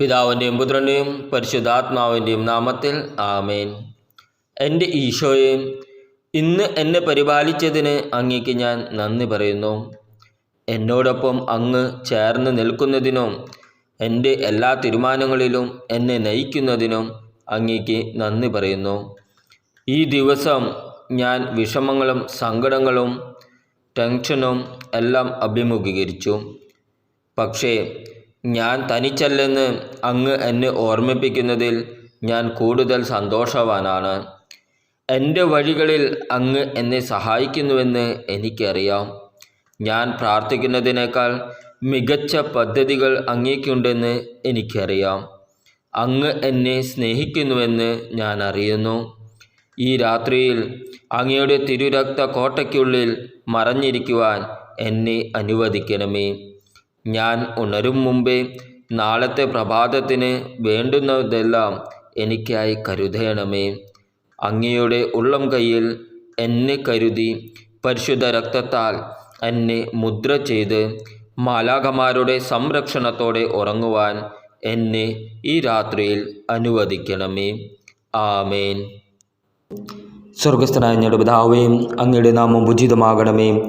പിതാവിന്റെയും പുത്രന്റെയും പരിശുദ്ധാത്മാവിന്റെയും നാമത്തിൽ ആമേൻ. എന്റെ ഈശോയെ ഇന്ന് എന്നെ പരിപാലിച്ചതിന് അങ്ങേക്ക് ഞാൻ നന്ദി പറയുന്നു. എന്നോടൊപ്പം അങ്ങ് ചേർന്ന് നിൽക്കുന്നതിനും എന്റെ എല്ലാ തീരുമാനങ്ങളിലും എന്നെ നയിക്കുന്നതിനും അങ്ങേക്ക് നന്ദി പറയുന്നു. ഈ ദിവസം ഞാൻ വിഷമങ്ങളും സങ്കടങ്ങളും ടെൻഷനും എല്ലാം അഭിമുഖീകരിച്ചു. പക്ഷേ ഞാൻ തനിച്ചല്ലെന്ന് അങ്ങ് എന്നെ ഓർമ്മിപ്പിക്കുന്നതിൽ ഞാൻ കൂടുതൽ സന്തോഷവാനാണ്. എന്റെ വഴികളിൽ അങ്ങ് എന്നെ സഹായിക്കുന്നുവെന്ന് എനിക്കറിയാം. ഞാൻ പ്രാർത്ഥിക്കുന്നതിനേക്കാൾ മികച്ച പദ്ധതികൾ അങ്ങേക്കുണ്ടെന്ന് എനിക്കറിയാം. അങ്ങ് എന്നെ സ്നേഹിക്കുന്നുവെന്ന് ഞാൻ അറിയുന്നു. ഈ രാത്രിയിൽ അങ്ങയുടെ തിരുരക്ത കോട്ടയ്ക്കുള്ളിൽ മറഞ്ഞിരിക്കുവാൻ എന്നെ അനുവദിക്കണമേ. ഞാൻ ഉണരും മുമ്പേ നാളത്തെ പ്രഭാതത്തിന് വേണ്ടുന്നതെല്ലാം എനിക്കായി കരുതേണമേ. അങ്ങയുടെ ഉള്ളം കയ്യിൽ എന്നെ കരുതി പരിശുദ്ധ രക്തത്താൽ എന്നെ മുദ്ര ചെയ്ത് മാലാഖമാരുടെ സംരക്ഷണത്തോടെ ഉറങ്ങുവാൻ എന്നെ ഈ രാത്രിയിൽ അനുവദിക്കണമേ. ആമേൻ. സ്വർഗസ്ഥനായ ഞങ്ങളുടെ അങ്ങയുടെ നാമം ഉചിതമാകണമേ.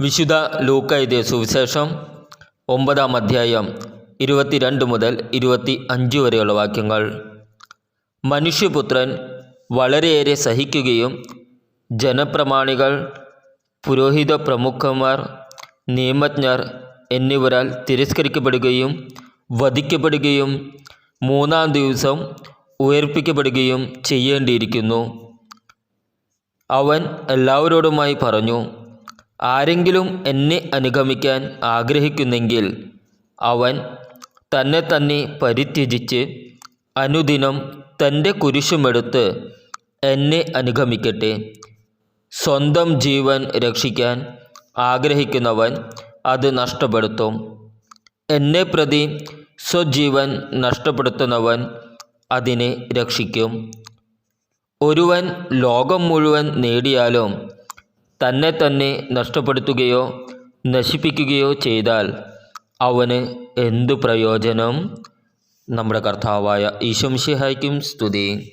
വിശുദ്ധ ലൂക്ക എഴുതിയ സുവിശേഷം ഒമ്പതാം അധ്യായം ഇരുപത്തിരണ്ട് മുതൽ ഇരുപത്തി അഞ്ച് വരെയുള്ള വാക്യങ്ങൾ. മനുഷ്യപുത്രൻ വളരെയേറെ സഹിക്കുകയും ജനപ്രമാണികൾ പുരോഹിത പ്രമുഖന്മാർ നിയമജ്ഞർ എന്നിവരാൽ തിരസ്കരിക്കപ്പെടുകയും വധിക്കപ്പെടുകയും മൂന്നാം ദിവസം ഉയർപ്പിക്കപ്പെടുകയും ചെയ്യേണ്ടിയിരിക്കുന്നു. അവൻ എല്ലാവരോടുമായി പറഞ്ഞു ആരെങ്കിലും എന്നെ അനുഗമിക്കാൻ ആഗ്രഹിക്കുന്നെങ്കിൽ അവൻ തന്നെ തന്നെ പരിത്യജിച്ച് അനുദിനം തന്റെ കുരിശുമെടുത്ത് എന്നെ അനുഗമിക്കട്ടെ. സ്വന്തം ജീവൻ രക്ഷിക്കാൻ ആഗ്രഹിക്കുന്നവൻ അത് നഷ്ടപ്പെടുത്തും. എന്നെ പ്രതി സ്വജീവൻ നഷ്ടപ്പെടുത്തുന്നവൻ അതിനെ രക്ഷിക്കും. ഒരുവൻ ലോകം മുഴുവൻ നേടിയാലും തന്നെ തന്നെ നഷ്ടപ്പെടുത്തുകയോ നശിപ്പിക്കുകയോ ചെയ്താൽ അവന് എന്തു പ്രയോജനം? നമ്മുടെ കർത്താവായ ഈശംഷിഹായ്ക്കും സ്തുതി.